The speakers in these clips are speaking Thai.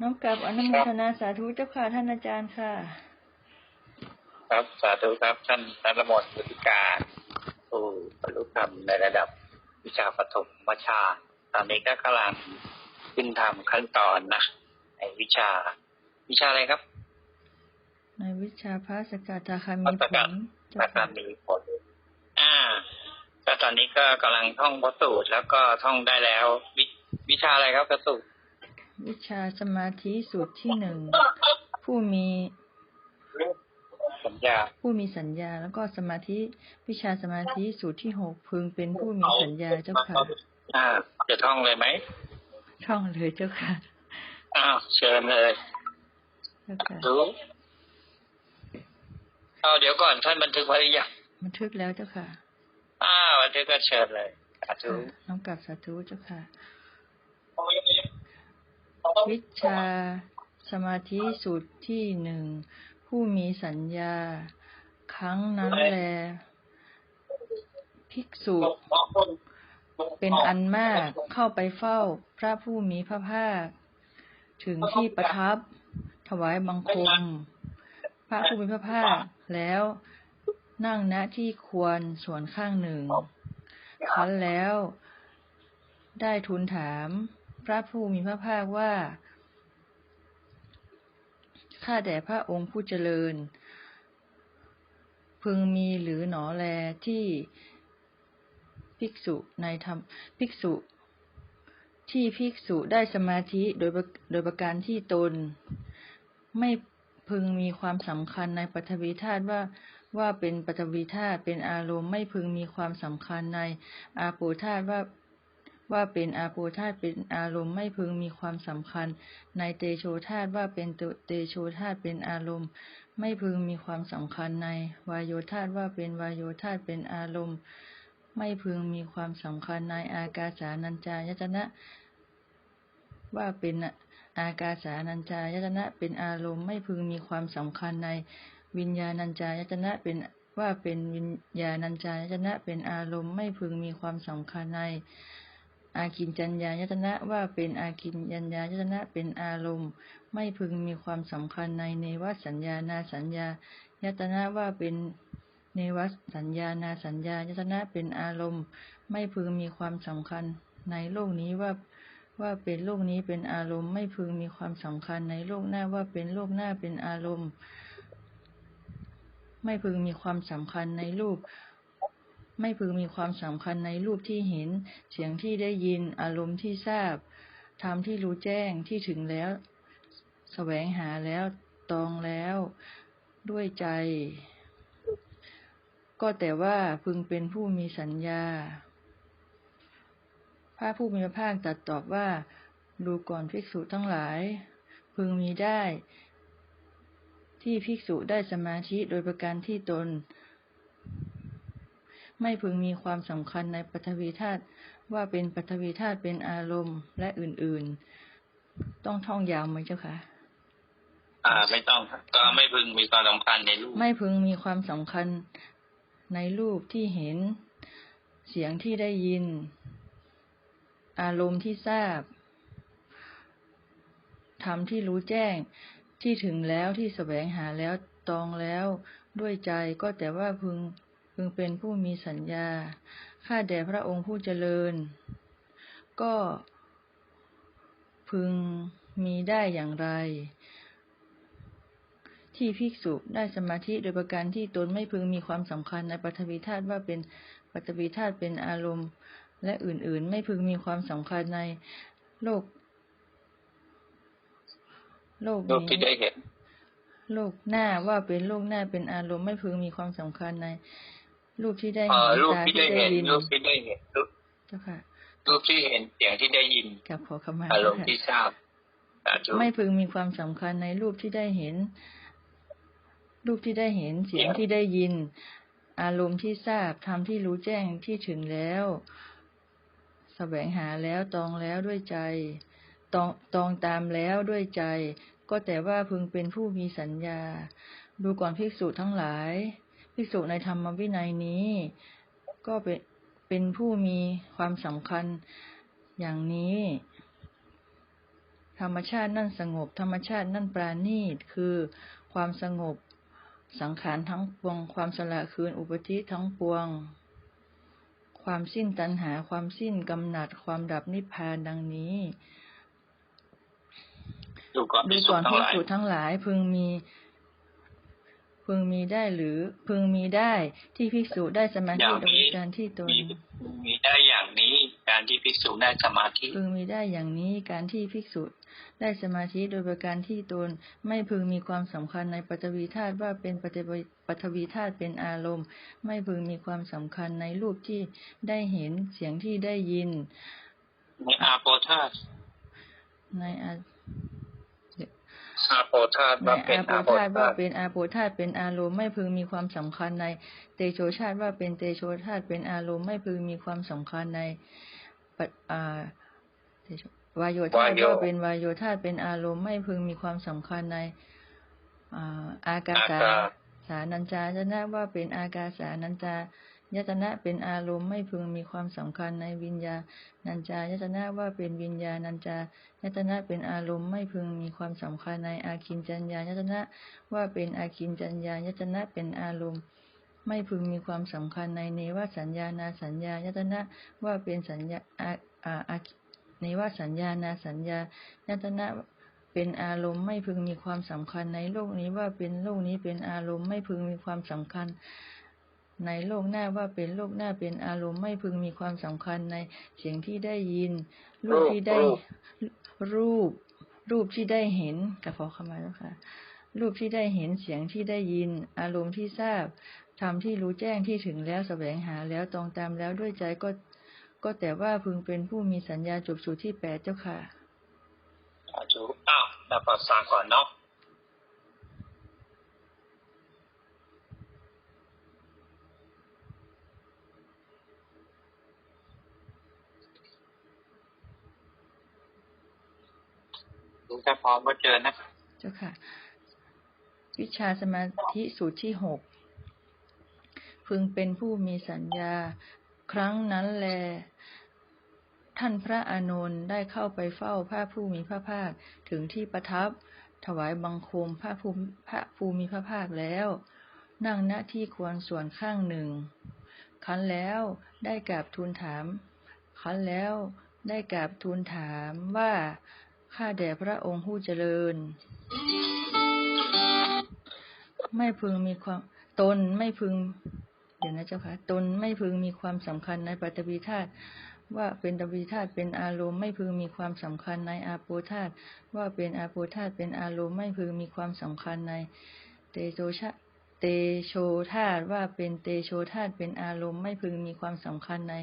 น้อมกลับอนุโมทนาสาธุเจ้าค่ะท่านอาจารย์ค่ะ ครับสาธุครับท่านนรมนสุธิการผู้บรรลุธรรมในระดับวิชาปฐมวชา ตอนนี้ก็กำลังขึ้นทำขั้นตอนนะในวิชา วิชาอะไรครับ ในวิชาพระสกัดตาคาพระมีสผกัดลเจ้าพระค่ะธรรมมีผลอ่าก็ตอนนี้ก็กำลังท่องพระสูตรแล้วก็ท่องได้แล้ว วิวิชาอะไรครับพระสูตร วิชาสมาธิสูตรที่หนึ่งผู้มีสัญญา ผู้มีสัญญา แล้วก็สมาธิวิชาสมาธิสูตรที่หกพึงเป็นผู้มีสัญญาเจ้าค่ะอ่าจะท่องเลยไหมท่องเลยเจ้าค่ะอ้าวเชิญเลยเจ้าค่ะดูเอาเดี๋ยวก่อนท่านบันทึกไว้หรือยังบันทึกแล้วเจ้าค่ะอ้าวบันทึกก็เชิญเลยสาธุค่ะน้อมกลับสาธุเจ้าค่ะ วิชา สมาธิสูตรที่หนึ่ง ผู้มีสัญญา ครั้งนั้นแล ภิกษุเป็นอันมากเข้าไปเฝ้าพระผู้มีพระภาค ถึงที่ประทับถวายบังคม พระผู้มีพระภาคแล้วนั่งณที่ควรส่วนข้างหนึ่งครั้นแล้วได้ทูลถาม พระผู้มีพระภาคว่า ข้าแต่พระองค์ผู้เจริญ พึงมีหรือหนอแลที่ภิกษุในธรรมภิกษุ ที่ภิกษุได้สมาธิโดยโดยประการที่ตน ไม่พึงมีความสำคัญในปฐวีธาตุว่าว่าเป็นปฐวีธาตุเป็นอารมณ์ ไม่พึงมีความสำคัญในอาโปธาตุว่า ว่าเป็นอาโปธาตุเป็นอารมณ์ไม่พึงมีความสำคัญ ในเตโชธาตุว่าเป็นเตโชธาตุเป็นอารมณ์ ไม่พึงมีความสำคัญในวายโยธาตุว่าเป็นวายโยธาตุเป็นอารมณ์ ไม่พึงมีความสำคัญในอากาสานัญจายตนะ ว่าเป็นอากาสานัญจายตนะเป็นอารมณ์ ไม่พึงมีความสำคัญในวิญญาณัญจายตนะเป็นว่าเป็นวิญญาณัญจายตนะเป็นอารมณ์ ไม่พึงมีความสำคัญใน อากินจัญญายตนะว่าเป็นอากินยัญญายตนะเป็นอารมณ์ ไม่พึงมีความสำคัญในเนวสัญญานาสัญญายตนะว่าเป็นเนวสัญญานาสัญญายตนะเป็นอารมณ์ ไม่พึงมีความสำคัญในโลกนี้ว่าว่าเป็นโลกนี้เป็นอารมณ์ไม่พึงมีความสำคัญในโลกหน้าว่าเป็นโลกหน้าเป็นอารมณ์ ไม่พึงมีความสำคัญในรูป ไม่พึงมีความสำคัญในรูปที่เห็น เสียงที่ได้ยิน อารมณ์ที่ทราบ ธรรมที่รู้แจ้งที่ถึงแล้วแสวงหาแล้ว ตองแล้ว ด้วยใจ ก็แต่ว่าพึงเป็นผู้มีสัญญา พระผู้มีพระภาคตรัสตอบว่า ดูก่อนภิกษุทั้งหลาย พึงมีได้ ที่ภิกษุได้สมาธิโดยประการที่ตน ไม่พึงมีความสำคัญในปฐวีธาตุว่าเป็นปฐวีธาตุเป็นอารมณ์และอื่นๆ ต้องท่องยาวไหมเจ้าคะอ่า ไม่ต้องครับก็ไม่พึงมีความสำคัญในรูป ไม่พึงมีความสำคัญในรูปที่เห็น เสียงที่ได้ยิน อารมณ์ที่ทราบธรรมที่รู้แจ้งที่ถึงแล้วที่แสวงหาแล้วตองแล้วด้วยใจก็แต่ว่าพึง พึงเป็นผู้มีสัญญา ข้าแด่พระองค์ผู้เจริญ ก็พึงมีได้อย่างไร ที่ภิกษุได้สมาธิโดยประการที่ตนไม่พึงมีความสำคัญในปฐวีธาตุว่าเป็นปฐวีธาตุเป็นอารมณ์ และอื่นๆ ไม่พึงมีความสำคัญในโลก โลกรูปที่นี้ได้เห็นโลกหน้าว่าเป็นโลกหน้าเป็นอารมณ์ไม่พึงมีความสำคัญใน รูปที่ได้เอ่เห็อนรูปตาที่ที่ได้ได้เห็นยินรูปที่ได้เห็นรูปเจ้าค่ะรูปที่เห็นเสียงที่ได้ยินกับขอขมาอารเจ้ามณ์ค่ะที่ทราบสาธุไม่พึงมีความสำคัญในรูปที่ได้เห็น รูปที่ได้เห็นเสียงที่ได้ยิน อารมณ์ที่ทราบธรรมที่รู้แจ้งที่ถึงแล้วแสวงหาแล้วตองแล้วด้วยใจตองตองตามแล้วด้วยใจ ก็แต่ว่าพึงเป็นผู้มีสัญญา ดูก่อนภิกษุทั้งหลาย ภิกษุในธรรมวินัยนี้ ก็เป็นเป็นผู้มีความสำคัญอย่างนี้ ธรรมชาตินั่นสงบ ธรรมชาตินั่นปราณีตคือความสงบสังขารทั้งปวง ความสละคืนอุปธิทั้งปวง ความสิ้นตัณหา ความสิ้นกำหนัด ความดับนิพพานดังนี้ดูก่อนดูพิสุก่อนทั้งพิหลายสูจทั้งหลายพึงมี พึงมีได้หรือพึงมีได้ที่ภิกษุได้สมาอธิย่างโดยนี้การที่ตนมีมีได้อย่างนี้การที่พิสูจได้สมาธิ พึงมีได้อย่างนี้การที่ภิกษุได้สมาธิโดยประการที่ตนไม่พึงมีความสำคัญในปฐวีธาตุว่าเป็นปฐวีปฐวีธาตุเป็นอารมณ์ ไม่พึงมีความสำคัญในรูปที่ได้เห็นเสียงที่ได้ยินในอาโปธาตุในอา อาโปธาตุในว่าเป็นอาโปอาโปธาตุธาว่าตุเป็นอาโปธาตุเป็นอารมณ์ไม่พึงมีความสำคัญใน เตโชชาติว่าเป็นเตโชธาตุเป็นอารมณ์ไม่พึงมีความสำคัญในปะอ่าเตโชวายโยธาตุว่าเป็นวายโยธาตุเป็นอารมณ์ไม่พึงมีความสำคัญในอ่าอากาอาสากาสานัญจายตนะว่าเป็นอากาสานัญจา ยตนะเป็นอารมณ์ไม่พึงมีความสำคัญในวิญญาณัญจายตนะว่าเป็นวิญญาณัญจายตนะเป็นอารมณ์ไม่พึงมีความสำคัญในอาคินจัญญายตนะว่าเป็นอาคินจัญญายตนะเป็นอารมณ์ ไม่พึงมีความสำคัญในเนวสัญญานาสัญญายตนะว่าเป็นสัญญาอาเนวสัญญานาสัญญายตนะเป็นอารมณ์ไม่พึงมีความสำคัญในโลกนี้ว่าเป็นโลกนี้เป็นอารมณ์ไม่พึงมีความสำคัญ ในโลกหน้าว่าเป็นโลกหน้าเป็นอารมณ์ไม่พึงมีความสำคัญในเสียงที่ได้ยิน รูปที่ได้รูป รูปที่ได้เห็นกับขอเข้ามาแล้วค่ะ รูปที่ได้เห็นเสียงที่ได้ยิน อารมณ์ที่ทราบธรรมที่รู้แจ้งที่ถึงแล้วแสวงหาแล้วตรงตามแล้วด้วยใจก็ก็แต่ว่าพึงเป็นผู้มีสัญญาจบสู่ที่แปดเจ้าค่ะสาธุอ้าวเราภาษาก่อนเนาะ ดูถ้าพร้อมก็เจอนะ เจ้าค่ะ วิชาสมาธิสูตรที่หกพึงเป็นผู้มีสัญญา ครั้งนั้นแล ท่านพระอานนท์ได้เข้าไปเฝ้าพระผู้มีพระภาคถึงที่ประทับ ถวายบังคมพระภูมิพระภูมิพระภาคแล้ว นั่งณที่ควรส่วนข้างหนึ่งคันแล้วได้กราบทูลถามคันแล้วได้กราบทูลถามว่า ข้าแด่พระองค์ผู้เจริญ ไม่พึงมีความตนไม่พึง เดี๋ยวนะเจ้าค่ะตนไม่พึงมีความสำคัญในปัตวีธาตุว่าเป็นตวีธาตุเป็นอารมณ์ไม่พึงมีความสำคัญในอาโปธาตุว่าเป็นอาโปธาตุเป็นอารมณ์ไม่พึงมีความสำคัญในเตโชชะ เตโชธาตว่าเป็นเตโชธาตเป็นอารมณ์ ไม่พึงมีความสำคัญใน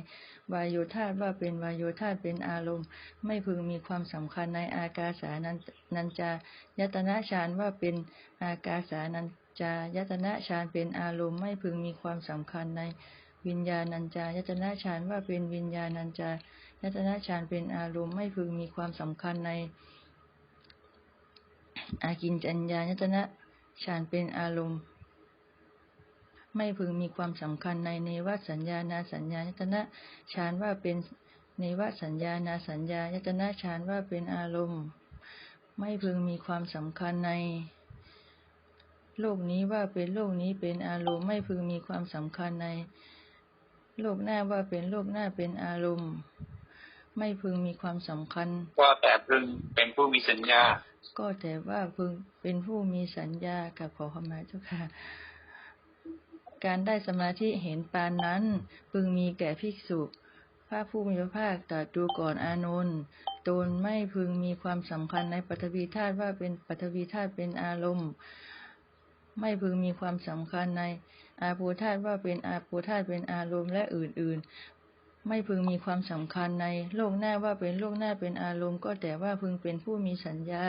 วายโยธาตว่าเป็นวายโยธาตเป็นอารมณ์ ไม่พึงมีความสำคัญในอากาสานันนัญจายตนะฌานว่าเป็นอากาสานัญจายตนะฌานเป็นอารมณ์ ไม่พึงมีความสำคัญในวิญญาณัญจายตนะฌานว่าเป็นวิญญาณัญจายตนะฌานเป็นอารมณ์ ไม่พึงมีความสำคัญในอากินจัญญายตนะฌานเป็นอารมณ์ ไม่พึงมีความสำคัญในเนวสัญญานาสัญญายตนะฌานว่าเป็นเนวสัญญานาสัญญายตนะฌานว่าเป็นอารมณ์ ไม่พึงมีความสำคัญใน โลกนี้ว่าเป็นโลกนี้เป็นอารมณ์ไม่พึงมีความสำคัญใน โลกหน้าว่าเป็นโลกหน้าเป็นอารมณ์ ไม่พึงมีความสำคัญว่าแต่พึงเป็นผู้มีสัญญา ก็แต่ว่าพึงเป็นผู้มีสัญญากับขอขมาเจ้าค่ะ การได้สมาธิเห็นปานนั้น พึงมีแก่ภิกษุ พระผู้มีพระภาคตรัสดูก่อนอานนท์ตนไม่พึงมีความสำคัญในปฐวีธาตุว่าเป็นปฐวีธาตุเป็นอารมณ์ ไม่พึงมีความสำคัญในอาโปธาตุว่าเป็นอาโปธาตุเป็นอารมณ์และอื่นๆ ไม่พึงมีความสำคัญในโลกหน้าว่าเป็นโลกหน้าเป็นอารมณ์ ก็แต่ว่าพึงเป็นผู้มีสัญญา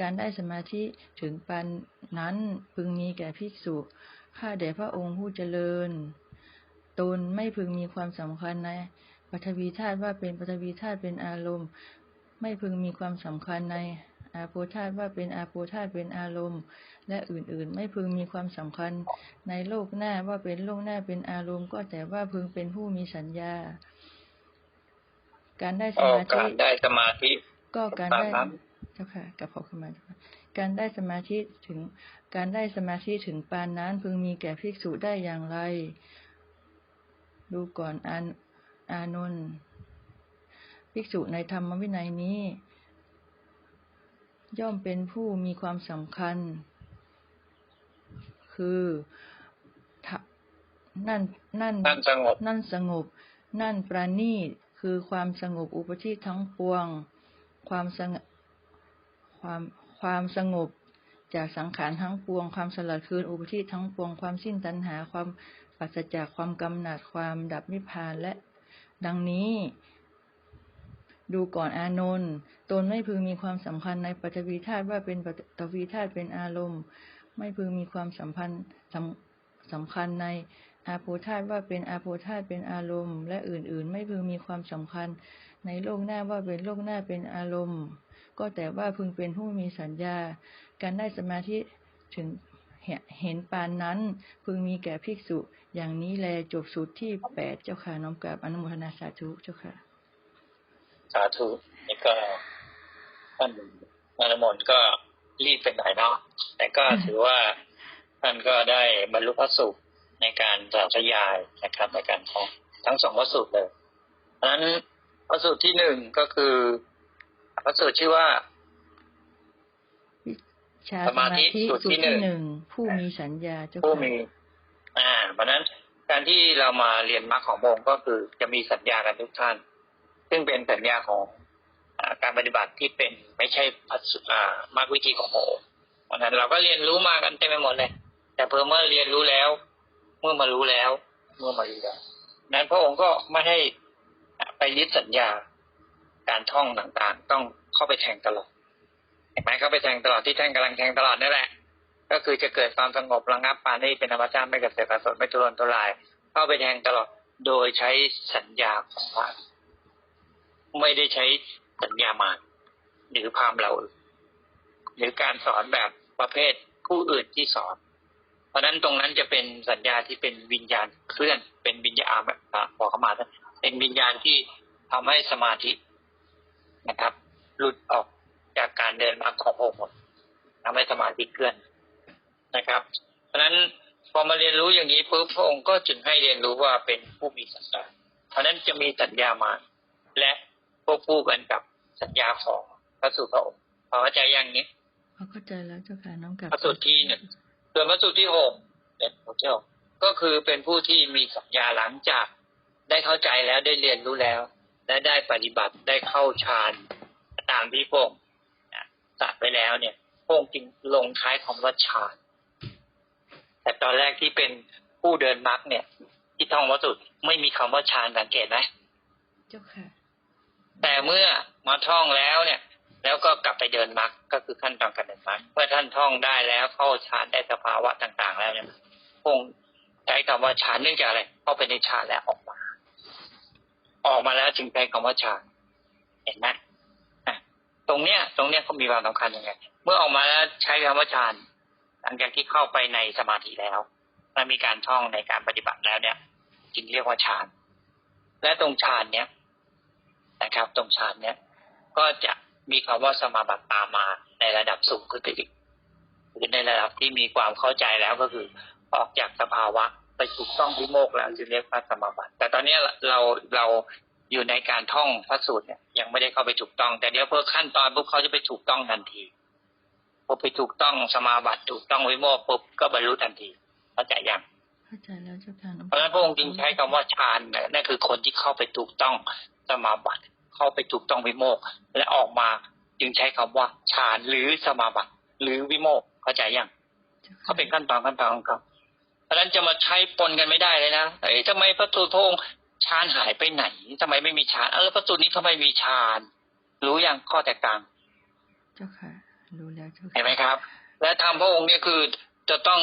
การได้สมาธิถึงปานนั้นพึงมีแก่ภิกษุ ข้าแด่พระองค์ผู้เจริญ ตนไม่พึงมีความสำคัญในปฐวีธาตุว่าเป็นปฐวีธาตุเป็นอารมณ์ ไม่พึงมีความสำคัญในอาโปธาตุว่าเป็นอาโปธาตุเป็นอารมณ์ และอื่นๆ ไม่พึงมีความสำคัญในโลกหน้าว่าเป็นโลกหน้าเป็นอารมณ์ ก็แต่ว่าพึงเป็นผู้มีสัญญา การได้สก็มาธิการได้สมาธิ ก็การตามได้นั้น เจ้าค่ะกับขอบคุณมาเจ้าค่ะการได้สมาธิถึง การได้สมาธิถึงปานนั้นพึงมีแก่ภิกษุได้อย่างไร ดูก่อนอานอานนท์ภิกษุในธรรมวินัยนี้ ย่อมเป็นผู้มีความสำคัญ คือทะนั่นนั่นนั่นสงบ นั่นสงบ นั่นประณีตคือความสงบอุปธิทั้งปวง ความสงบ ความความสงบจากสังขารทั้งปวง ความสลัดคืนอุปธิทั้งปวง ความสิ้นตัณหา ความปราศจากความกำหนัด ความดับนิพพานและ ดังนี้ ดูก่อนอานนท์ตนไม่พึงมีความสำคัญในปฐวีธาตุว่าเป็นปฐวีธาตุเป็นอารมณ์ ไม่พึงมีความสัมพันธ์สำสำคัญในอาโปธาตุว่าเป็นอาโปธาตุเป็นอารมณ์ และอื่นๆ ไม่พึงมีความสำคัญในโลกหน้าว่าเป็นโลกหน้าเป็นอารมณ์ ก็แต่ว่าพึงเป็นผู้มีสัญญา การได้สมาธิถึงเห็นปานนั้น พึงมีแก่ภิกษุ อย่างนี้แลจบสูตรที่แปดเจ้าค่ะน้อมกราบอนุโมทนาสาธุเจ้าค่ะ สาธุนี่ก็ท่านนารมนก็รีบไปหน่อยเนาะแต่ก็ถือว่าท่านก็ได้บรรลุพระสุขในการสาธยายนะครับในการของทั้งสองพระสูตรเลยเพราะฉะนั้นพระสูตรที่หนึ่งก็คือ พระสูตรชื่อว่าชาสสมามาธิธิสูสูตรตรที่ที่หหนึ่นึ่งงผู้มีสัญญาเจ้าผู้ค่ะมี อ่า เพราะฉะนั้นการที่เรามาเรียนมรรคของพระองค์ก็คือจะมีสัญญากันทุกท่าน ซึ่งเป็นสัญญาของอาการปฏิบัติที่เป็นไม่ใช่พัสอ่ามรรควิธีของพระองค์เพราะฉะนั้นเราก็เรียนรู้มากันเต็มไปหมดเลย แต่เพิ่มเมื่อเรียนรู้แล้ว เมื่อมารู้แล้ว เมื่อมารู้แล้วนั้นพระองค์ก็ไม่ให้ไปยึดสัญญา การท่องต่างๆ ต้องเข้าไปแทงตลอดเห็นไหมเข้าไปแทงตลอดที่ท่านกำลังแทงตลอดนั่นแหละ ก็คือจะเกิดความสงบระงับปานนี้เป็นธรรมชาติไม่กระเสือกกระสนไม่ทุรนทุราย เข้าไปแทงตลอดโดยใช้สัญญาของพระไม่ได้ใช้สัญญามารหรือพามเราหรือการสอนแบบประเภทผู้อื่นที่สอน เพราะนั้นตรงนั้นจะเป็นสัญญาที่เป็นวิญญาณเคลื่อน เป็นวิญญาณแบบขอเข้ามาเป็นวิญญาณที่ทำให้สมาธิ นะครับ หลุดออกจากการเดินมาของพระองค์หมดทำให้สมาธิเคลื่อนนะครับ เพราะฉะนั้นพอมาเรียนรู้อย่างนี้ปุ๊บพระองค์ก็จึงให้เรียนรู้ว่าเป็นผู้มีสัญญาเพราะฉะนั้นจะมีสัญญามา และควบคู่กันกับสัญญาของพระสุพระองค์พอเข้าใจอย่างนี้เขาเข้าใจแล้วเจ้าค่ะน้อมกราบพระสูตรที่หนึ่งส่วนพระสูตรที่หกเนี่ยผมเจ้าก็คือเป็นผู้ที่มีสัญญาหลังจากได้เข้าใจแล้วได้เรียนรู้แล้ว และได้ปฏิบัติได้เข้าฌานตามที่พระองค์ตรัสไปแล้วเนี่ยพระองค์จึงลงท้ายคำว่าฌานแต่ตอนแรกที่เป็นผู้เดินมรรคเนี่ย ที่ท่องวัตถุไม่มีคำว่าฌานสังเกตไหมเจ้าค่ะ แต่เมื่อมาท่องแล้วเนี่ย แล้วก็กลับไปเดินมรรคก็คือขั้นตอนการเดินมรรคเมื่อท่านท่องได้แล้วเข้าฌานได้สภาวะต่าง ๆ แล้วเนี่ยพระองค์ใช้คำว่าฌานเนื่องจากอะไรเข้าไปในฌานแล้วออกมา ออกมาแล้วจึงใช้คำว่าฌานเห็นไหมตรงเนี้ย ตรงเนี้ยเขามีความสำคัญยังไงเมื่อออกมาแล้วใช้คำว่าฌานหลังจากที่เข้าไปในสมาธิแล้วและมีการท่องในการปฏิบัติแล้วเนี่ย จึงเรียกว่าฌาน และตรงฌานเนี้ยนะครับ ตรงฌานเนี้ยก็จะมีคำว่าสมาบัติตามมาในระดับสูงขึ้นไปอีกหรือในระดับที่มีความเข้าใจแล้วก็คือ ออกจากสภาวะ ไปถูกต้องวิโมกข์แล้วจึงเรียกพระสมาบัติ แต่ตอนเนี้ยเราเราอยู่ในการท่องพระสูตรเนี่ยยังไม่ได้เข้าไปถูกต้อง แต่เดี๋ยวเพิ่ขั้นตอนปุ๊บเขาจะไปถูกต้องทันทีพอไปถูกต้องสมาบัติถูกต้องวิโมกข์ปุ๊บก็บรรลุทันทีเข้าใจยังเข้าใจแล้วเจ้าค่ะน้อมเพราะฉะนั้นพระองค์จึงใช้คำว่าฌานเนี่ยนั่นคือคนที่เข้าไปถูกต้องสมาบัติ เข้าไปถูกต้องวิโมกข์และออกมาจึงใช้คำว่าฌานหรือสมาบัติ หรือวิโมกข์เข้าใจยังเจ้าค่ะเขาเป็นขั้นตอนขั้นตอนของเขาเพ ราะฉะนั้นจะมาใช้ปนกันไม่ได้เลยนะเอ้ยทำไมพระสูตรพระองค์ฌานหายไปไหนทำไมไม่มีฌานเออแล้วพระสูตรนี้ทำไมมีฌานรู้ยังข้อแตกต่าง เจ้าค่ะ รู้แล้วเจ้าค่ะเห็นไหมครับ และทำพระองค์เนี่ยคือจะต้อง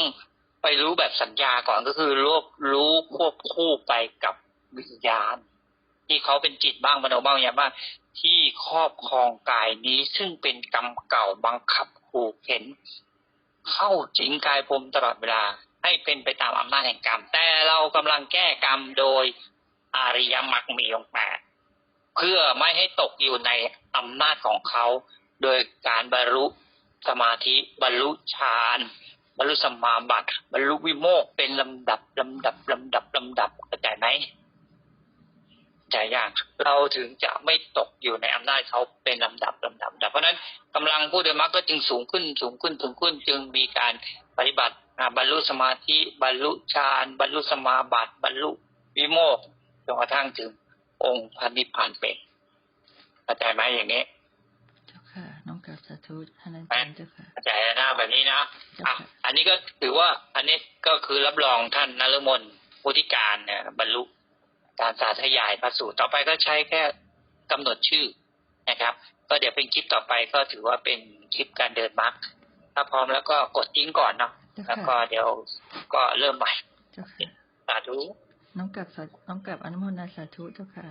ไปรู้แบบสัญญาก่อนก็คือรวบรู้ควบคู่ไปกับวิญญาณ ที่เขาเป็นจิตบ้างมโนบ้างอย่างบ้างที่ครอบครองกายนี้ซึ่งเป็นกรรมเก่าบังคับขู่เข็น เข้าสิงกายพรมตลอดเวลา ให้เป็นไปตามอำนาจแห่งกรรม แต่เรากำลังแก้กรรมโดยอริยมรรคมีองค์แปดเพื่อไม่ให้ตกอยู่ในอำนาจของเขา โดยการบรรลุสมาธิบรรลุฌานบรรลุสมมาบัติบรรลุวิโมกเป็นลำดับลำดับลำดับลำดับเข้าใจไหมใจยากเราถึงจะไม่ตกอยู่ในอำนาจเขาเป็นลำดับลำดับลำดับเพราะฉะนั้นกำลังผู้เดินมรรคก็จึงสูงขึ้นสูงขึ้นสูงขึ้น จึงมีการปฏิบัติ บรรลุสมาธิบรรลุฌานบรรลุสมาบัติบรรลุวิโมกข์จนกระทั่งถึงองค์พระนิพพานเป็นเข้าใจไหมอย่างนี้เจ้าค่ะน้องกราบสาธุท่านอาจารย์เจ้าค่ะเข้าใจนะแบบนี้นะเจ้าอะค่ะอันนี้ก็ถือว่า อันนี้ก็คือรับรองท่านนฤมลพุทธิการเนี่ยบรรลุการสาธยายพระสูตรต่อไปก็ใช้แค่กำหนดชื่อนะครับ ก็เดี๋ยวเป็นคลิปต่อไปก็ถือว่าเป็นคลิปการเดินมาร์กถ้าพร้อมแล้วก็กดทิ้งก่อนเนาะเจ้า แล้วก็ค่ะเดี๋ยวก็เริ่มใหม่เจ้าค่ะสาธุน้องกราบสาน้องกราบอนุโมทนาสาธุเจ้าค่ะ